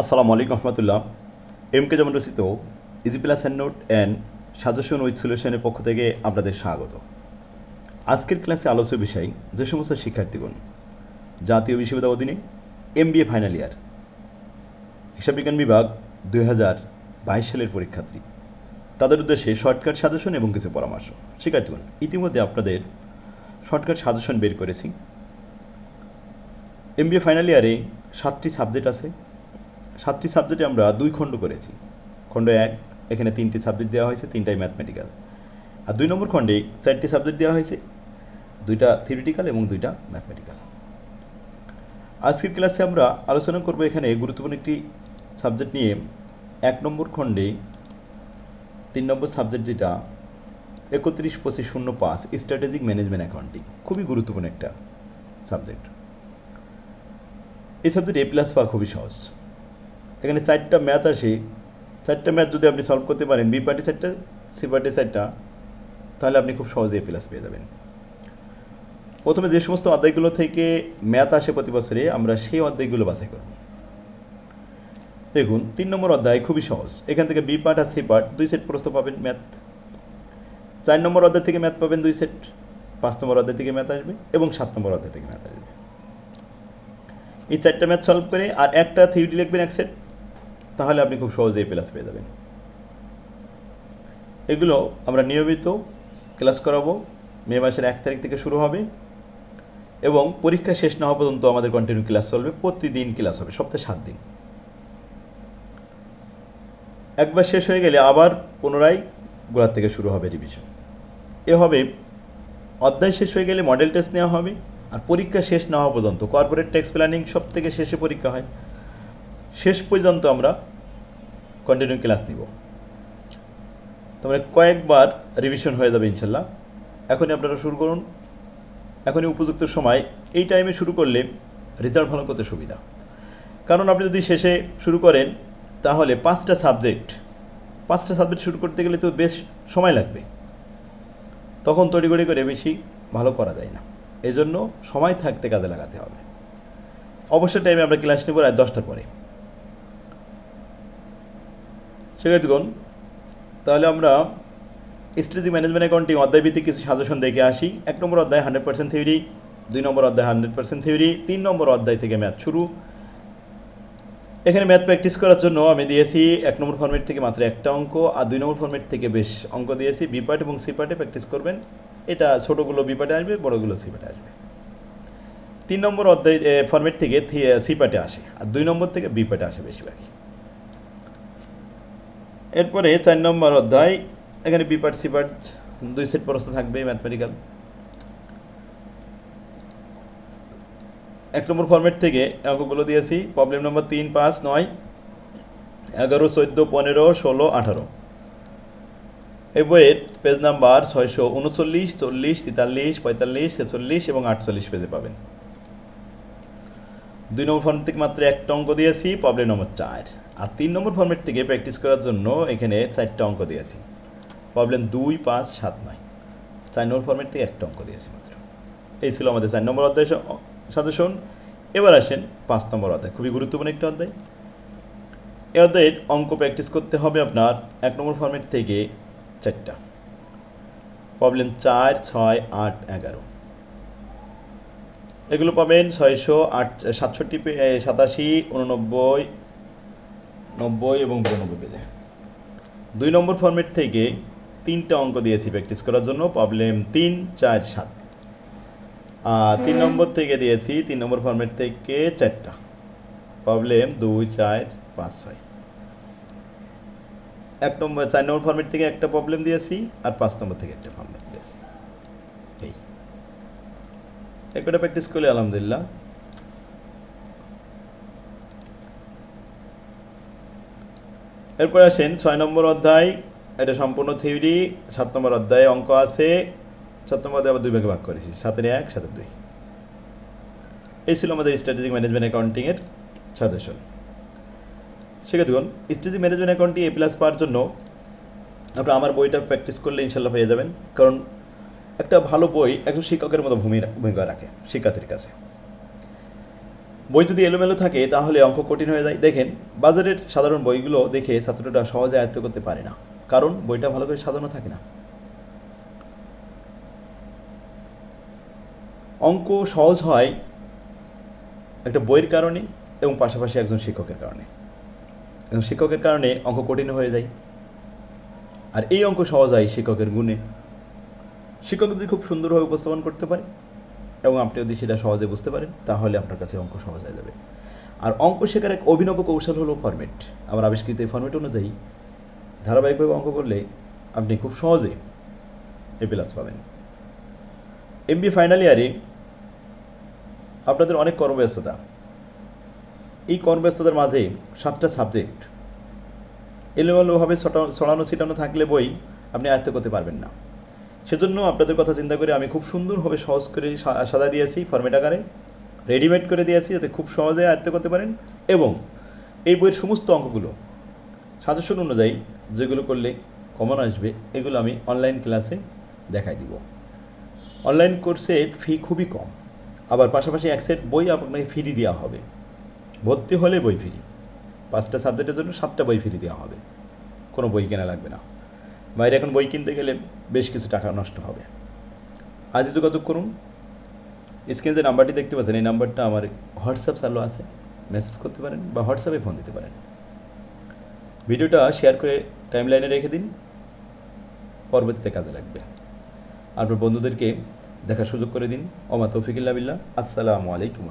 আসসালামু আলাইকুম রহমতুল্লাহ। M K যেমন রচিত easy plus hand note and suggestion with সলিউশনের পক্ষ থেকে আপনাদের স্বাগত। আজকের ক্লাসে আলোচ্য বিষয় যে সমস্ত শিক্ষার্থীগণ জাতীয় বিশ্ববিদ্যালয় অধীনে M B A final year হিসাব বিজ্ঞান বিভাগ দুই হাজার বাইশ সালের পরীক্ষার্থী। তাদের উদ্দেশ্যে শর্টকাট সাজেশন এবং কিছু পরামর্শ। শিক্ষার্থীগণ, ইতিমধ্যে আপনাদের শর্টকাট সাজেশন বের করেছি। এম বি এ ফাইনাল ইয়ারে সাতটি সাবজেক্ট আছে। সাতটি সাবজেক্টে আমরা দুই খণ্ড করেছি। খণ্ড এক, এখানে তিনটি সাবজেক্ট দেওয়া হয়েছে, তিনটাই ম্যাথমেটিক্যাল। আর দুই নম্বর খণ্ডে চারটি সাবজেক্ট দেওয়া হয়েছে, দুইটা থিওরিটিক্যাল এবং দুইটা ম্যাথমেটিক্যাল। আজকের ক্লাসে আমরা আলোচনা করব এখানে গুরুত্বপূর্ণ একটি সাবজেক্ট নিয়ে। এক নম্বর খণ্ডে তিন নম্বর সাবজেক্ট যেটা, একত্রিশ, পঁচিশ, শূন্য, পাঁচ, স্ট্র্যাটেজিক ম্যানেজমেন্ট অ্যাকাউন্টিং, খুবই গুরুত্বপূর্ণ একটা সাবজেক্ট। এই সাবজেক্ট এ প্লাস পাওয়া খুবই সহজ। এখানে চারটা ম্যাথ আসে। চারটা ম্যাথ যদি আপনি সলভ করতে পারেন বি পার্টি চারটা সি পার্টি চারটা তাহলে আপনি খুব সহজে এ প্লাস পেয়ে যাবেন। প্রথমে যে সমস্ত অধ্যায়গুলো থেকে ম্যাথ আসে প্রতি বছরে, আমরা সেই অধ্যায়গুলো বাছাই করব। দেখুন, তিন নম্বর অধ্যায় খুবই সহজ। এখান থেকে বি পার্ট আর সি পার্ট দুই সেট প্রশ্ন পাবেন ম্যাথ চার নম্বর অধ্যায় থেকে ম্যাথ পাবেন দুই সেট পাঁচ নম্বর অধ্যায় থেকে ম্যাথ আসবে এবং সাত নম্বর অধ্যায় থেকে ম্যাথ আসবে। এই চারটা ম্যাথ সলভ করে আর একটা থিওরি লিখবেন এক সেট তাহলে আপনি খুব সহজেই প্লাস পেয়ে যাবেন। এগুলো আমরা নিয়মিত ক্লাস করাবো। মে মাসের এক তারিখ থেকে শুরু হবে এবং পরীক্ষা শেষ না হওয়া পর্যন্ত আমাদের কন্টিনিউ ক্লাস চলবে। প্রতিদিন ক্লাস হবে, সপ্তাহে সাত দিন। একবার শেষ হয়ে গেলে আবার পুনরায় গোড়ার থেকে শুরু হবে রিভিশন এ হবে, অধ্যায় শেষ হয়ে গেলে মডেল টেস্ট নেওয়া হবে আর পরীক্ষা শেষ না হওয়া পর্যন্ত কর্পোরেট ট্যাক্স প্ল্যানিং সব থেকে শেষে পরীক্ষা হয়। শেষ পর্যন্ত আমরা কন্টিনিউ ক্লাস নিব। তারপরে কয়েকবার রিভিশন হয়ে যাবে ইনশাল্লাহ। এখনই আপনারা শুরু করুন। এখনই উপযুক্ত সময়। এই টাইমে শুরু করলে রেজাল্ট ভালো করতে সুবিধা। কারণ আপনি যদি শেষে শুরু করেন, তাহলে পাঁচটা সাবজেক্ট পাঁচটা সাবজেক্ট শুরু করতে গেলে তো বেশ সময় লাগবে। তখন তড়িগড়ি করে বেশি ভালো করা যায় না। এজন্য সময় থাকতে কাজে লাগাতে হবে। অবশ্যই টাইমে আমরা ক্লাস নেব রাত দশটার পরে। শিক্ষার্থীগণ তাহলে আমরা স্ট্রেটেজিক ম্যানেজমেন্ট অ্যাকাউন্টিং অধ্যায়ভিত্তিক কিছু সাজেশন দেখে আসি। এক নম্বর অধ্যায় হান্ড্রেড পার্সেন্ট থিওরি দুই নম্বর অধ্যায় হান্ড্রেড পার্সেন্ট থিওরি তিন নম্বর অধ্যায় থেকে ম্যাথ শুরু। এখানে ম্যাথ প্র্যাকটিস করার জন্য আমি দিয়েছি এক নম্বর ফর্মেট থেকে মাত্র একটা অঙ্ক, আর দুই নম্বর ফর্মেট থেকে বেশ অঙ্ক দিয়েছি। বি পার্ট এবং সি পার্টে প্র্যাকটিস করবেন। এটা ছোটোগুলো বি পার্টে আসবে, বড়োগুলো সি পার্টে আসবে। তিন নম্বর অধ্যায় ফর্মেট থেকে সি পার্টে আসে, আর দুই নম্বর থেকে বি পার্টে আসে বেশিরভাগই। এরপরে চার নম্বর অধ্যায়, এখানে বি পার্ট, সি পার্ট, দুই সেট প্রশ্ন থাকবে ম্যাথমেটিক্যাল এক নম্বর ফর্মেট থেকে অঙ্কগুলো দিয়েছি প্রবলেম নম্বর তিন, পাঁচ, নয়, এগারো, চোদ্দ, পনেরো, ষোলো, আঠারো। এই বইয়ের পেজ নাম্বার ছয়শো উনচল্লিশ, চল্লিশ, তেতাল্লিশ, পঁয়তাল্লিশ, ছেচল্লিশ এবং আটচল্লিশ পেজে পাবেন। দুই নম্বর ফর্মেট থেকে মাত্র একটা অঙ্ক দিয়েছি প্রবলেম নম্বর চার। আর তিন নম্বর ফর্মেট থেকে প্র্যাকটিস করার জন্য এখানে চারটা অঙ্ক দিয়েছি। প্রবলেম দুই, পাঁচ, সাত, নয়। চার নম্বর ফর্মেট থেকে একটা অঙ্ক দিয়েছি মাত্র। এই ছিল আমাদের চার নম্বর অধ্যায় সাজেশন এবার আসেন পাঁচ নম্বর অধ্যায়, খুবই গুরুত্বপূর্ণ একটা অধ্যায়। এ অধ্যায়ের অঙ্ক প্র্যাকটিস করতে হবে আপনার এক নম্বর ফর্মেট থেকে চারটা। প্রবলেম চার, ছয়, আট, এগারো। এগুলো পাবেন ছয়শো আট, সাতষট্টি সাতাশি, উননব্বই নব্বই এবং বিরানব্বই পেজে দুই নম্বর ফর্মেট থেকে তিনটা অঙ্ক দিয়েছি প্র্যাকটিস করার জন্য প্রবলেম তিন, চার, সাত। তিন নম্বর থেকে দিয়েছি, তিন নম্বর ফর্মেট থেকে চারটা। প্রবলেম দুই, চার, পাঁচ, ছয়। এক নম্বর, চার নম্বর ফর্মেট থেকে একটা প্রবলেম দিয়েছি আর পাঁচ নম্বর থেকে একটা ফর্মেট দিয়েছি। এই। একটা প্র্যাকটিস করলে আলহামদুলিল্লাহ। এরপর আসেন ছয় নম্বর অধ্যায়, এটা সম্পূর্ণ থিওরি সাত নম্বর অধ্যায়ে অঙ্ক আছে, সাত নম্বর অধ্যায় আবার দুই ভাগে ভাগ করেছি, সাতের এক, সাতের দুই। এই ছিল আমাদের স্ট্র্যাটেজিক ম্যানেজমেন্ট অ্যাকাউন্টিংয়ের সাজেশন সেক্ষেত্রে strategic management accounting A plus পাওয়ার জন্য আপনারা আমার বইটা প্র্যাকটিস করলে ইনশাল্লাহ পেয়ে যাবেন, কারণ একটা ভালো বই একজন শিক্ষকের মতো ভূমি, ভূমিকা রাখে, শিক্ষার্থীর কাছে। বই যদি এলোমেলো থাকে, তাহলে অঙ্ক কঠিন হয়ে যায়। দেখেন, বাজারের সাধারণ বইগুলো দেখে ছাত্রটা সহজে আয়ত্ত করতে পারে না, কারণ বইটা ভালো করে সাজানো থাকে না। অঙ্ক সহজ হয় একটা বইয়ের কারণে এবং পাশাপাশি একজন শিক্ষকের কারণে। একজন শিক্ষকের কারণে অঙ্ক কঠিন হয়ে যায়। আর এই অঙ্ক সহজ হয় শিক্ষকের গুণে। শিক্ষক যদি খুব সুন্দরভাবে উপস্থাপন করতে পারে এবং আপনি যদি সেটা সহজে বুঝতে পারেন, তাহলে আপনার কাছে অঙ্ক সহজ হয়ে যাবে। আর অঙ্ক শেখার এক অভিনব কৌশল হলো ফরম্যাট আমার আবিষ্কৃত এই ফরম্যাট অনুযায়ী ধারাবাহিকভাবে অঙ্ক করলে আপনি খুব সহজে এ প্লাস পাবেন। এমবি ফাইনাল ইয়ারে আপনাদের অনেক কর্মব্যস্ততা। এই কর্মব্যস্ততার মাঝে সাতটা সাবজেক্ট এলোমেলোভাবে ছড়ানো ছিটানো থাকলে বই আপনি আয়ত্ত করতে পারবেন না। সেজন্য আপনাদের কথা চিন্তা করে আমি খুব সুন্দরভাবে সহজ করে সা- সাজা দিয়েছি ফরম্যাট আকারে। রেডিমেড করে দিয়েছি যাতে খুব সহজে আয়ত্ত করতে পারেন। এবং এই বইয়ের সমস্ত অঙ্কগুলো, সাজেশন অনুযায়ী যেগুলো করলে কমন আসবে, এগুলো আমি অনলাইন ক্লাসে দেখাই দিব। অনলাইন কোর্সের ফি খুবই কম। আবার পাশাপাশি এক সেট বই আপনাকে ফ্রি দেওয়া হবে। ভর্তি হলে বই ফ্রি পাঁচটা সাবজেক্টের জন্য সাতটা বই ফ্রি দেওয়া হবে। কোনো বই কেনা লাগবে না। বাইরে এখন বই কিনতে গেলে বেশ কিছু টাকা নষ্ট হবে। আজই যোগাযোগ করুন? স্ক্রিনে যে নাম্বারটি দেখতে পাচ্ছেন, এই নাম্বারটা আমার হোয়াটসঅ্যাপ চালু আছে। মেসেজ করতে পারেন বা হোয়াটসঅ্যাপে ফোন দিতে পারেন। ভিডিওটা শেয়ার করে টাইম লাইনে রেখে দিন। পরবর্তীতে কাজে লাগবে। আপনার বন্ধুদেরকে দেখার সুযোগ করে দিন। ওমা তৌফিকুল্লাহ বিল্লাহ। আসসালামু আলাইকুম